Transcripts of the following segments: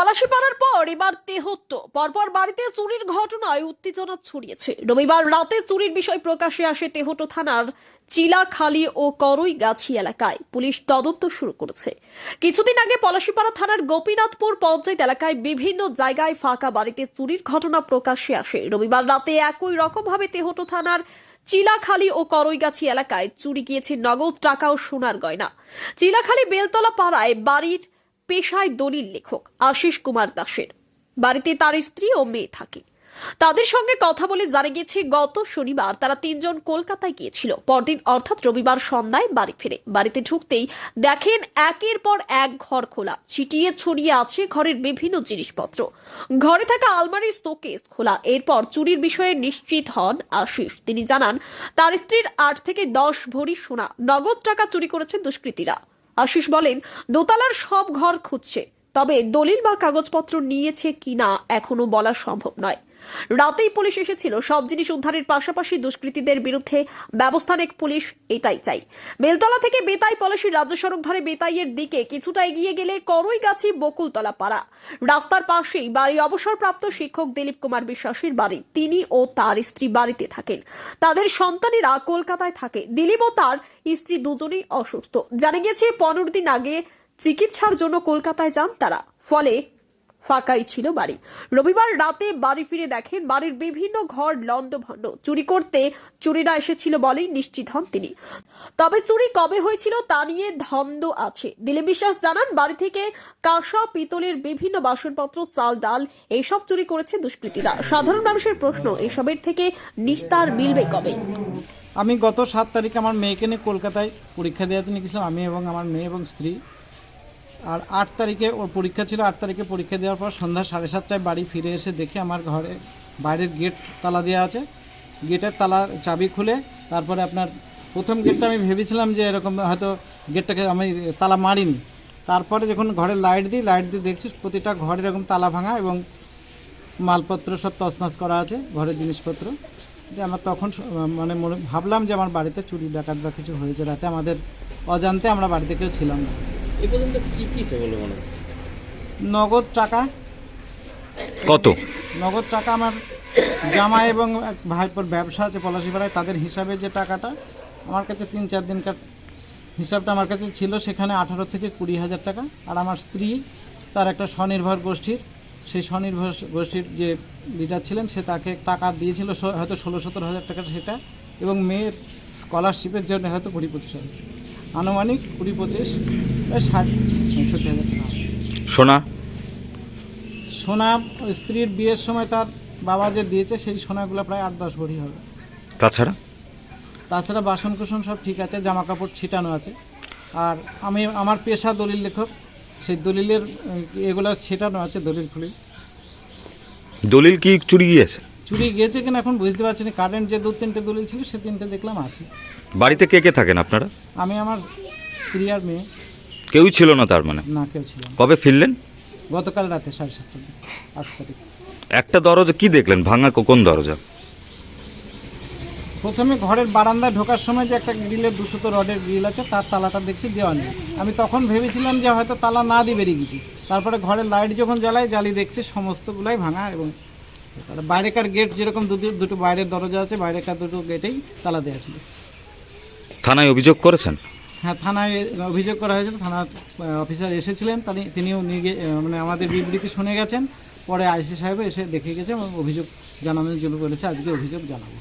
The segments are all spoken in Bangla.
পলাশিপাড়ার পর এবার পরপর বাড়িতে চুরির ঘটনায় উত্তেজনা ছড়িয়েছে। রবিবার রাতে চুরির বিষয় প্রকাশ্যে আসে থানার চিলাখালী ও এলাকায়। পুলিশ তদন্ত শুরু করেছে। কিছুদিন আগে পলাশিপাড়া থানার গোপীনাথপুর পঞ্চায়েত এলাকায় বিভিন্ন জায়গায় ফাঁকা বাড়িতে চুরির ঘটনা প্রকাশে আসে। রবিবার রাতে একই রকমভাবে তেহট্ট থানার চিলাখালী ও করইগাছি এলাকায় চুরি গিয়েছে নগদ টাকা ও সোনার গয়না। চিলাখালী বেলতলা পাড়ায় বাড়ির পেশায় দলিল লেখক আশিস কুমার দাসের। বাড়িতে তার স্ত্রী ও মেয়ে থাকে। তাদের সঙ্গে কথা বলে জানা গেছে গত শনিবার তারা তিনজন কলকাতায় গিয়েছিল। পরদিন অর্থাৎ রবিবার সন্ধ্যায় বাড়ি ফিরে। বাড়িতে ঢুকতেই দেখেন একের পর এক ঘর খোলা। ছিটিয়ে ছড়িয়ে আছে ঘরের বিভিন্ন জিনিসপত্র। ঘরে থাকা আলমারির শোকেস খোলা। এরপর চুরির বিষয়ে নিশ্চিত হন আশিস। তিনি জানান, তার স্ত্রীর আট থেকে দশ ভরি সোনা, নগদ টাকা চুরি করেছে দুষ্কৃতীরা। আশিস বলেন, দোতলার সব ঘর খুঁজছে, তবে দলিল বা কাগজপত্র নিয়েছে কিনা এখনও বলা সম্ভব নয়। রাতেই পুলিশ এসেছিল। সব জিনিস উদ্ধারের পাশাপাশি দুষ্কৃতীদের বিরুদ্ধে ব্যবস্থা নেক পুলিশ এটাই চাই। বেলতলা থেকে বেতাই পলাশির রাজ্য সড়ক ধরে বেতাইয়ের দিকে কিছুটা এগিয়ে গেলে করইগাছি বকুলতলা পাড়া। রাস্তার পাশেই বাড়ি অবসরপ্রাপ্ত শিক্ষক দিলীপ কুমার বিশ্বাসের বাড়ি। তিনি ও তার স্ত্রী বাড়িতে থাকেন। তাদের সন্তানেরা কলকাতায় থাকে। দিলীপ ও তার স্ত্রী দুজনেই অসুস্থ। জানা গেছে পনেরো দিন আগে চিকিৎসার জন্য কলকাতায় যান তারা। ফলে ফাঁকাই ছিল বাড়ি। রবিবার রাতে বাড়ি ফিরে দেখেন বাড়ির বিভিন্ন ঘর লণ্ডভণ্ড। চুরি করতে চুরিরা এসেছিল বলেই নিশ্চিত হন তিনি। তবে চুরি কবে হয়েছিল তা নিয়ে ধন্দ আছে। দিলীপ বিশ্বাস জানান, বাড়ি থেকে কাঁসা, পিতলের বিভিন্ন বাসনপত্র, চাল, ডাল এইসব চুরি করেছে দুষ্কৃতীরা। সাধারণ মানুষের প্রশ্ন, এসবের থেকে নিস্তার মিলবে কবে? আমি গত সাত তারিখে আমার মেয়েকে নিয়ে কলকাতায় পরীক্ষা দেওয়াতে নিয়ে গেছিলাম। আমি এবং আমার মেয়ে এবং স্ত্রী। আর আট তারিখে ওর পরীক্ষা ছিল, আট তারিখে পরীক্ষা দেওয়ার পর সন্ধ্যা সাড়ে সাতটায় বাড়ি ফিরে এসে দেখে আমার ঘরে বাইরের গেট তালা দেওয়া আছে। গেটের তালা চাবি খুলে তারপরে আপনার প্রথম গেটটা আমি ভেবেছিলাম যে এরকম হয়তো গেটটাকে আমি তালা মারিনি। তারপরে যখন ঘরে লাইট দিই, লাইট দিয়ে দেখছি প্রতিটা ঘরে এরকম তালা ভাঙা এবং মালপত্র সব তছনছ করা আছে, ঘরের জিনিসপত্র। যে আমার তখন মানে মনে, ভাবলাম যে আমার বাড়িতে চুরি ডাকাত বা কিছু হয়েছে, রাতে আমাদের অজান্তে আমরা বাড়িতে কেউ ছিলাম না। এ পর্যন্ত কি কি তো মনে নগদ টাকা। কত? নগদ টাকা আমার জামা এবং এক ভাইপোর ব্যবসা আছে পলাশিপাড়ায় তাদের হিসাবে যে টাকাটা আমার কাছে তিন চার দিনকার হিসাবটা আমার কাছে ছিল সেখানে আঠারো থেকে কুড়ি হাজার টাকা। আর আমার স্ত্রী তার একটা স্বনির্ভর গোষ্ঠীর সেই স্বনির্ভর গোষ্ঠীর যে লিডার ছিলেন সে তাকে টাকা দিয়েছিল হয়তো ষোলো সতেরো হাজার টাকা সেটা এবং মেয়ের স্কলারশিপের জন্য হয়তো কুড়ি পঁচিশ হাজার। আনুমানিক কুড়ি পঁচিশ ষাট পঁয়ষট্টি হাজার টাকা। সোনা? সোনা স্ত্রীর বিয়ের সময় তার বাবা যে দিয়েছে সেই সোনাগুলো প্রায় আট দশ ভরি হবে। তাছাড়া? তাছাড়া বাসন কুসন সব ঠিক আছে জামা কাপড় ছিটানো আছে। আর আমি আমার পেশা দলিল লেখক সেই দলিলের এগুলো ছিটানো আছে দলিল ফুলি দলিল কি চুরি গিয়েছে? চুরি গিয়েছে কিনা এখন বুঝতে পারছি না। কারেন্ট যে দু তিনটে দলিল ছিল সে তিনটে দেখলাম আছে। বাড়িতে কে কে থাকেন আপনারা? আমি আমার স্ত্রী আর মেয়ে। কেউই ছিল না তার মানে? না কেউ ছিল না। কবে ফিরলেন? গতকাল রাতে সাড়ে সাতটার দিকে আট তারিখ। একটা দরজা কি দেখলেন? ভাঙা কো- কোন দরজা? প্রথমে ঘরের বারান্দায় ঢোকার সময় যে একটা গ্রিলের দুশত রডের গ্রিল আছে তার তালাটা দেখছি দেওয়া নেই। আমি তখন ভেবেছিলাম যে হয়তো তালা না দিয়ে বেরিয়ে গেছি। তারপরে ঘরের লাইট যখন জ্বালাই জ্বালিয়ে দেখছি সমস্তগুলাই ভাঙা এবং তার বাইরেকার গেট যেরকম দুটো দুটো বাইরের দরজা আছে বাইরেকার দুটো গেটেই তালা দেওয়া ছিল। থানায় অভিযোগ করেছেন? হ্যাঁ থানায় অভিযোগ করা হয়েছিল থানার অফিসার এসেছিলেন তিনি তিনিও নিয়ে মানে আমাদের বিবৃতি শুনে গেছেন পরে আইসি সাহেব এসে দেখে গেছে এবং অভিযোগ জানানোর জন্য বলেছে আজকে অভিযোগ জানাব।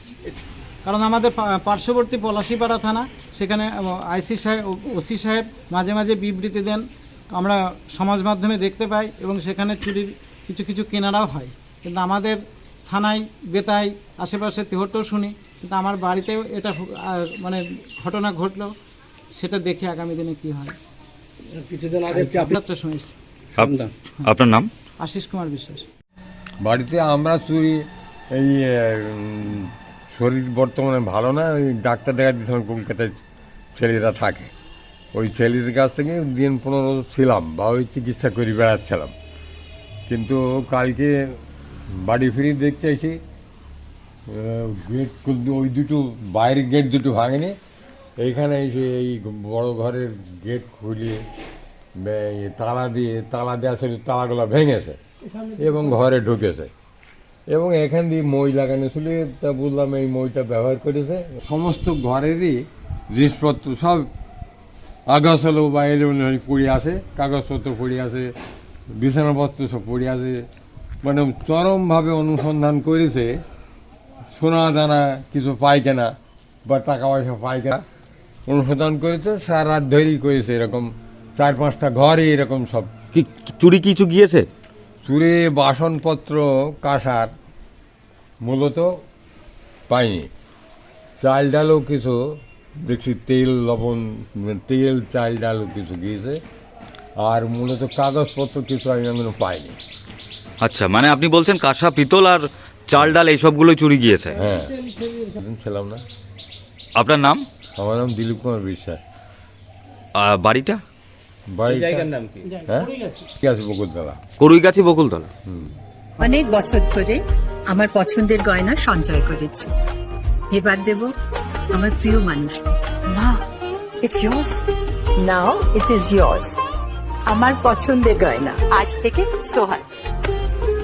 কারণ আমাদের পার্শ্ববর্তী পলাশিপাড়া থানা সেখানে আইসি সাহেব ওসি সাহেব মাঝে মাঝে বিবৃতি দেন আমরা সমাজ মাধ্যমে দেখতে পাই এবং সেখানে চুরির কিছু কিছু কেনারাও হয়। কিন্তু আমাদের থানায় বেতায় আশেপাশে তেহট্টও শুনি কিন্তু আমার বাড়িতেও এটা মানে ঘটনা ঘটলো সেটা দেখে আগামী দিনে কি হয়। কিছুদিন আগে চাপে যাত্রা শুনেছি আপনার নাম? আশিস কুমার বিশ্বাস। বাড়িতে আমরা চুরি এই শরীর বর্তমানে ভালো না ওই ডাক্তার দেখা দিয়েছিলাম কলকাতায় ছেলেরা থাকে। ওই ছেলেদের কাছ থেকে দিন পনেরো ছিলাম বা ওই চিকিৎসা করে বেড়াচ্ছিলাম। কিন্তু কালকে বাড়ি ফিরে দেখতে এসে গেট ওই দুটো, বাইরের গেট দুটো ভাঙেনি। এইখানে এসে এই বড় ঘরের গেট খুলিয়ে, বে- তালা দিয়ে, তালা দেওয়া ছিল, তালাগুলো ভেঙেছে এবং ঘরে ঢুকেছে। এবং এখান দিয়ে মই লাগানো ছিল, তা বুঝলাম এই মইটা ব্যবহার করেছে। সমস্ত ঘরেরই জিনিসপত্র সব আগস হলো বা হয়ে পড়ে আছে, কাগজপত্র পড়ে আছে, বিছানাপত্র সব পড়ে আছে। মানে চরমভাবে অনুসন্ধান করেছে সোনা দানা কিছু পায় কেনা বা টাকা পয়সা পায় কেনা অনুসন্ধান করেছে সারা রাত ধরেই করেছে এরকম চার পাঁচটা ঘরে এরকম সব। কি চুরি কিছু গিয়েছে? চুরে বাসনপত্র কাঁসার মূলত পাইনি। চাল ডালও কিছু দেখছি তেল লবণ তেল চাল ডালও কিছু গিয়েছে আর মূলত কাগজপত্র কিছু আমি এখনও পাইনি। আচ্ছা মানে আপনি বলছেন কাঁসা পিতল আর চাল ডাল এইসবগুলোই চুরি গিয়েছে। হ্যাঁ। ছিলাম না। আপনার নাম? আমার নাম দিলীপ কুমার বিশ্বাস। আর বাড়িটা? বাড়িটা জায়গার কি? হ্যাঁ? আছে বকুলতলা। করুইগাছি বকুলতলা। অনেক বছর ধরে আমার পছন্দের গয়না সঞ্চয় করেছি। এবার দেব আমার প্রিয় মানুষ। মা it's yours. Now it is yours. আমার পছন্দের গয়না। আজ থেকে Sohan